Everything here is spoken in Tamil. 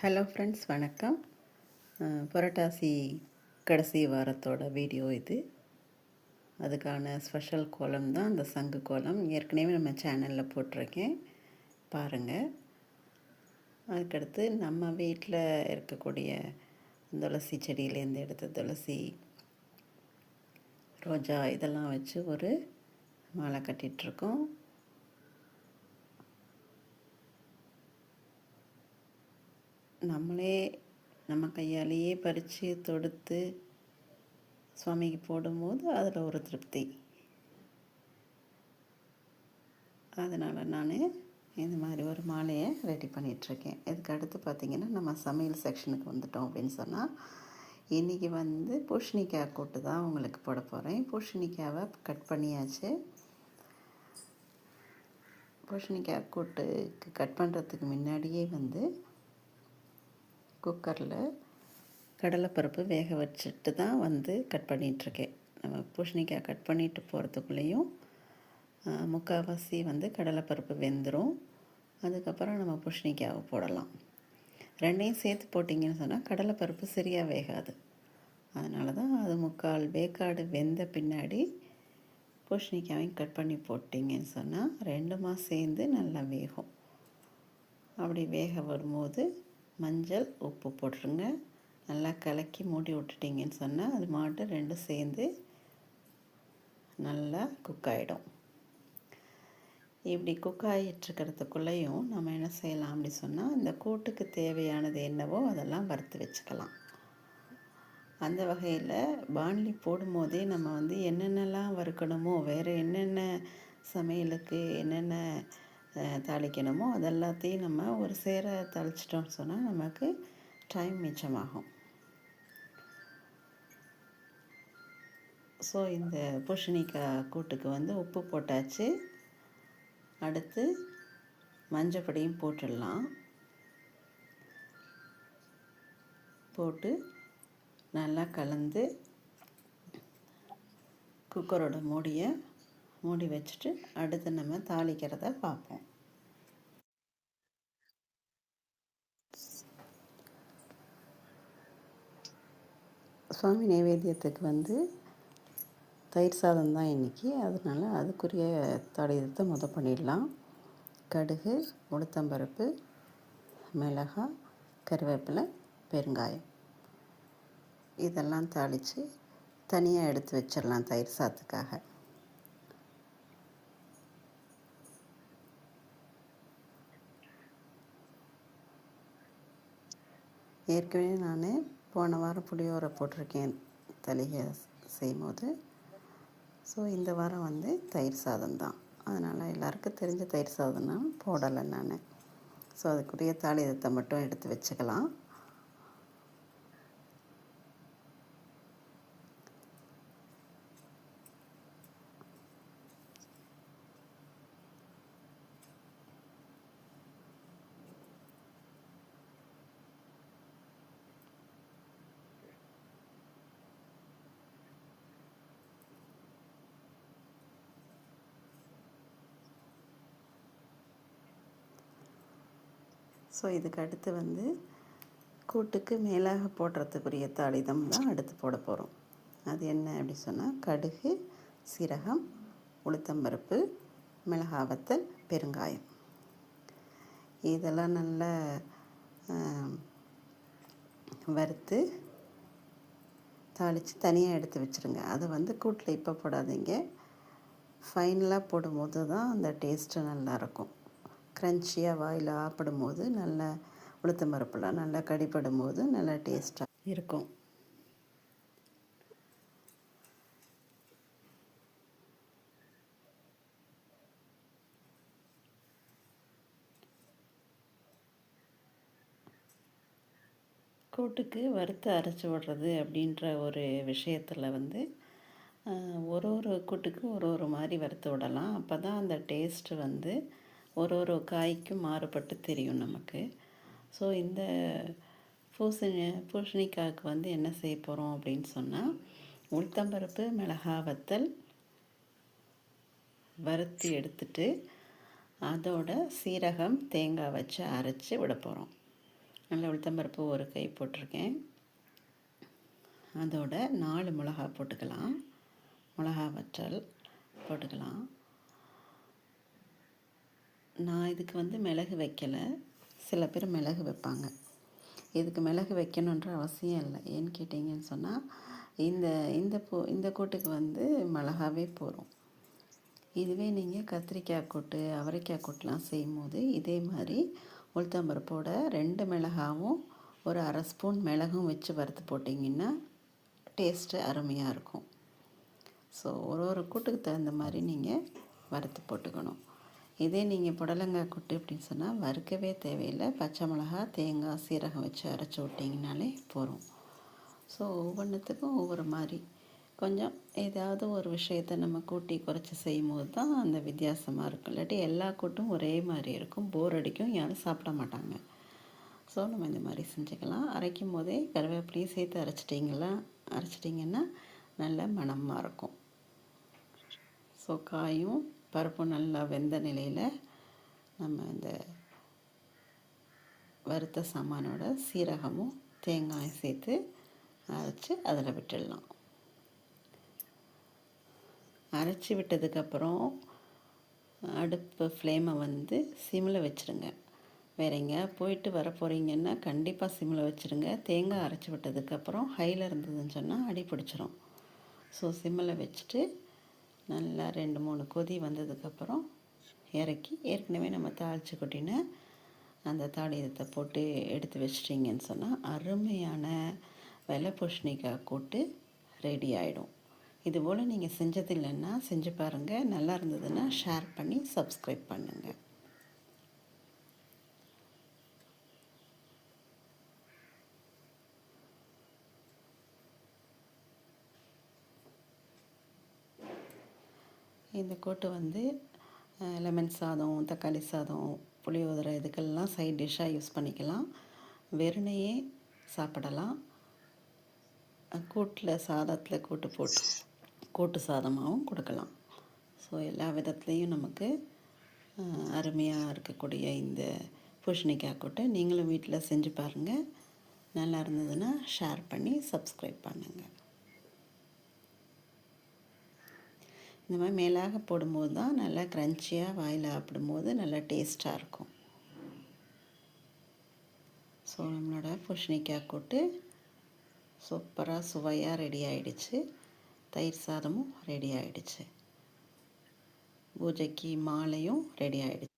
ஹலோ ஃப்ரெண்ட்ஸ் வணக்கம். புரட்டாசி கடைசி வாரத்தோட வீடியோ இது. அதுக்கான ஸ்பெஷல் கோலம் தான் அந்த சங்கு கோலம். ஏற்கனவே நம்ம சேனலில் போட்டிருக்கேன். பாருங்கள் அதுக்கடுத்து நம்ம வீட்டில் இருக்கக்கூடிய துளசி செடியிலேருந்து எடுத்த துளசி ரோஜா இதெல்லாம் வச்சு ஒரு மாலை கட்டிகிட்ருக்கோம் நம்மளே நம்ம கையாலேயே பறித்து தொடுத்து சுவாமிக்கு போடும்போது அதில் ஒரு திருப்தி. அதனால் நான் இந்த மாதிரி ஒரு மாலையை ரெடி பண்ணிகிட்ருக்கேன் இதுக்கு அடுத்து பார்த்திங்கன்னா நம்ம சமையல் செக்ஷனுக்கு வந்துட்டோம் அப்படின்னு சொன்னால் இன்றைக்கி வந்து பூஷணிக்காய் கூட்டு தான் உங்களுக்கு போட போகிறேன் பூஷணிக்காவை கட் பண்ணியாச்சு. பூஷணிக்காய் கூட்டுக்கு கட் பண்ணுறதுக்கு முன்னாடியே வந்து குக்கரில் கடலைப்பருப்பு வேக வச்சுட்டு தான் வந்து கட் பண்ணிகிட்ருக்கேன் நம்ம பூஷணிக்காய் கட் பண்ணிட்டு போகிறதுக்குள்ளேயும் முக்கால்வாசி வந்து கடலைப்பருப்பு வெந்துடும் அதுக்கப்புறம் நம்ம பூசணிக்காவை போடலாம். ரெண்டையும் சேர்த்து போட்டிங்கன்னு சொன்னால் கடலைப்பருப்பு சரியாக வேகாது. அதனால தான் அது முக்கால் வேக்காடு வெந்த பின்னாடி பூஷணிக்காவையும் கட் பண்ணி போட்டிங்கன்னு சொன்னால் ரெண்டுமா சேர்ந்து நல்லா வேகும். அப்படி வேக வரும்போது மஞ்சள் உப்பு போட்டுருங்க. நல்லா கலக்கி மூடி விட்டுட்டிங்கன்னு சொன்னால் அது மாட்டு ரெண்டும் சேர்ந்து நல்லா குக் ஆகிடும் இப்படி குக் ஆகிட்டுருக்கிறதுக்குள்ளேயும் நம்ம என்ன செய்யலாம் அப்படின்னு சொன்னால் இந்த கூட்டுக்கு தேவையானது என்னவோ அதெல்லாம் வறுத்து வச்சுக்கலாம். அந்த வகையில் பாண்லி போடும்போதே நம்ம வந்து என்னென்னலாம் வறுக்கணுமோ வேறு என்னென்ன சமையலுக்கு என்னென்ன தாளிக்கணுமோ அதெல்லாத்தையும் நம்ம ஒரு சேர தாளிச்சிட்டோம்னு சொன்னால் நமக்கு டைம் மிச்சமாகும். ஸோ இந்த பூஷணிக்காய் கூட்டுக்கு வந்து உப்பு போட்டாச்சு. அடுத்து மஞ்சப்பொடியும் போட்டுடலாம். போட்டு நல்லா கலந்து குக்கரோட மூடியை மூடி வச்சுட்டு அடுத்து நம்ம தாளிக்கிறத பார்ப்போம். சுவாமி நைவேத்தியத்துக்கு வந்து தயிர் சாதம் தான் இன்றைக்கி அதனால் அதுக்குரிய தாளியத்தை முத பண்ணிடலாம். கடுகு உளுத்தம்பருப்பு மிளகாய் கருவேப்பிலை பெருங்காயம். இதெல்லாம் தாளித்து தனியாக எடுத்து வச்சிடலாம் தயிர் சாதத்துக்காக. ஏற்கனவே நான் போன வாரம் புளியோரை போட்டிருக்கேன் தலிகை செய்யும்போது. ஸோ இந்த வாரம் வந்து தயிர் சாதம் தான். அதனால் எல்லாருக்கும் தெரிஞ்ச தயிர் சாதம்னா போடலை நான். ஸோ அதுக்குரிய தாளிதத்தை மட்டும் எடுத்து வச்சுக்கலாம். ஸோ இதுக்கு அடுத்து வந்து கூட்டுக்கு மேலாக போடுறதுக்குரிய தாளிதம் தான் அடுத்து போட போகிறோம் அது என்ன அப்படி சொன்னால் கடுகு சீரகம் உளுத்தம்பருப்பு மிளகாவத்தல் பெருங்காயம். இதெல்லாம் நல்லா வறுத்து தாளித்து தனியாக எடுத்து வச்சுருங்க. அதை வந்து கூட்டில் இப்போ போடாதீங்க. ஃபைனலாக போடும்போது தான் அந்த டேஸ்ட்டு நல்லாயிருக்கும் க்ரன்ச்சியாக வாயில் ஆப்பிடும் போது நல்லா உளுத்தம் பருப்புலாம் நல்லா கடிப்படும் போது நல்லா டேஸ்ட்டாக இருக்கும். கூட்டுக்கு வறுத்து அரைச்சி விடுறது அப்படின்ற ஒரு விஷயத்தில் வந்து ஆஹ், ஒரு ஒரு கூட்டுக்கு ஒரு ஒரு மாதிரி வறுத்து விடலாம். அப்போ தான் அந்த டேஸ்ட்டு வந்து ஒரு ஒரு காய்க்கும் மாறுபட்டு தெரியும் நமக்கு. ஸோ இந்த பூசணி பூசணிக்காய்க்கு வந்து என்ன செய்ய போகிறோம் அப்படின்னு சொன்னால் உளுத்தம்பருப்பு மிளகாய் வத்தல் வறுத்து எடுத்துட்டு அதோட சீரகம் தேங்காய் வச்சு அரைச்சி விட போகிறோம் நல்ல உளுத்தம்பருப்பு ஒரு கை போட்டிருக்கேன். அதோட நாலு மிளகா போட்டுக்கலாம். மிளகா வற்றல் போட்டுக்கலாம். நான் இதுக்கு வந்து மிளகு வைக்கலை. சில பேர் மிளகு வைப்பாங்க. இதுக்கு மிளகு வைக்கணுன்ற அவசியம் இல்லை. ஏன்னு கேட்டிங்கன்னு சொன்னால் இந்த இந்த பூ இந்த கூட்டுக்கு வந்து மிளகாவே போகிறோம் இதுவே நீங்கள் கத்திரிக்காய் கூட்டு அவரைக்காய் கூட்டுலாம் செய்யும்போது இதே மாதிரி உளுத்தம்பருப்போட ரெண்டு மிளகாவும் ஒரு அரை ஸ்பூன் மிளகும் வச்சு வறுத்து போட்டிங்கன்னா டேஸ்ட்டு அருமையாக இருக்கும். ஸோ ஒரு ஒரு கூட்டுக்கு தகுந்த மாதிரி நீங்கள் வறுத்து போட்டுக்கணும். இதே நீங்கள் புடலங்காய் கூட்டு அப்படின்னு சொன்னால் வறுக்கவே தேவையில்லை. பச்சை மிளகா தேங்காய் சீரகம் வச்சு அரைச்சி விட்டிங்கனாலே போகும் ஸோ ஒவ்வொன்றுத்துக்கும் ஒவ்வொரு மாதிரி. கொஞ்சம் ஏதாவது ஒரு விஷயத்த நம்ம கூட்டி குறைச்சி செய்யும் போது தான் அந்த வித்தியாசமாக இருக்கும். இல்லாட்டி எல்லா கூட்டும் ஒரே மாதிரி இருக்கும். போர் அடிக்கும். யாரும் சாப்பிட மாட்டாங்க. ஸோ நம்ம இந்த மாதிரி செஞ்சுக்கலாம். அரைக்கும் போதே கருவேப்பிலையும் சேர்த்து அரைச்சிட்டிங்களா? அரைச்சிட்டிங்கன்னா நல்ல மணமாக இருக்கும். ஸோ காயும் பருப்பு நல்லா வெந்த நிலையில் நம்ம இந்த வறுத்த சாமானோட சீரகமும் தேங்காயும் சேர்த்து அரைச்சி அதில் விட்டுடலாம். அரைச்சி விட்டதுக்கப்புறம் அடுப்பு ஃப்ளேமை வந்து சிம்மில் வச்சுருங்க. வேற எங்கே போயிட்டு வர போகிறீங்கன்னா கண்டிப்பாக சிம்மில் வச்சுருங்க. தேங்காய் அரைச்சி விட்டதுக்கப்புறம் ஹையில் இருந்ததுன்னு சொன்னால் அடி பிடிச்சிரும். ஸோ சிம்மில் வச்சுட்டு நல்லா ரெண்டு மூணு கொதி வந்ததுக்கப்புறம் இறக்கி ஏற்கனவே நம்ம தாளித்து கொட்டின அந்த தாளியத்தை போட்டு எடுத்து வச்சிட்டிங்கன்னு சொன்னால் அருமையான வெலை பூஷணிக்காய் கூட்டு ரெடி ஆகிடும் இதுபோல் நீங்கள் செஞ்சது இல்லைன்னா செஞ்சு பாருங்கள் நல்லா இருந்ததுன்னா ஷேர் பண்ணி சப்ஸ்கிரைப் பண்ணுங்கள் இந்த கூட்டு வந்து லெமன் சாதம் தக்காளி சாதம் புளியோதரை இதுக்கெல்லாம் சைட் டிஷ்ஷாக யூஸ் பண்ணிக்கலாம். வெறுனையே சாப்பிடலாம். கூட்டில் சாதத்தில் கூட்டு போட்டு கூட்டு சாதமாகவும் கொடுக்கலாம். ஸோ எல்லா விதத்துலேயும் நமக்கு அருமையாக இருக்கக்கூடிய இந்த பூஷணிக்காய் கூட்டை நீங்களும் வீட்டில் செஞ்சு பாருங்கள் நல்லா இருந்ததுன்னா ஷேர் பண்ணி சப்ஸ்கிரைப் பண்ணுங்கள் இந்த மாதிரி மேலாக போடும்போது தான் நல்லா க்ரன்ச்சியாக வாயில் சாப்பிடும்போது நல்லா டேஸ்ட்டாக இருக்கும். ஸோ நம்மளோட பூஷணிக்காய் கூட்டு சூப்பராக சுவையாக ரெடி ஆகிடுச்சு தயிர் சாதமும் ரெடி ஆகிடுச்சு பூஜைக்கு மாலையும் ரெடி ஆகிடுச்சு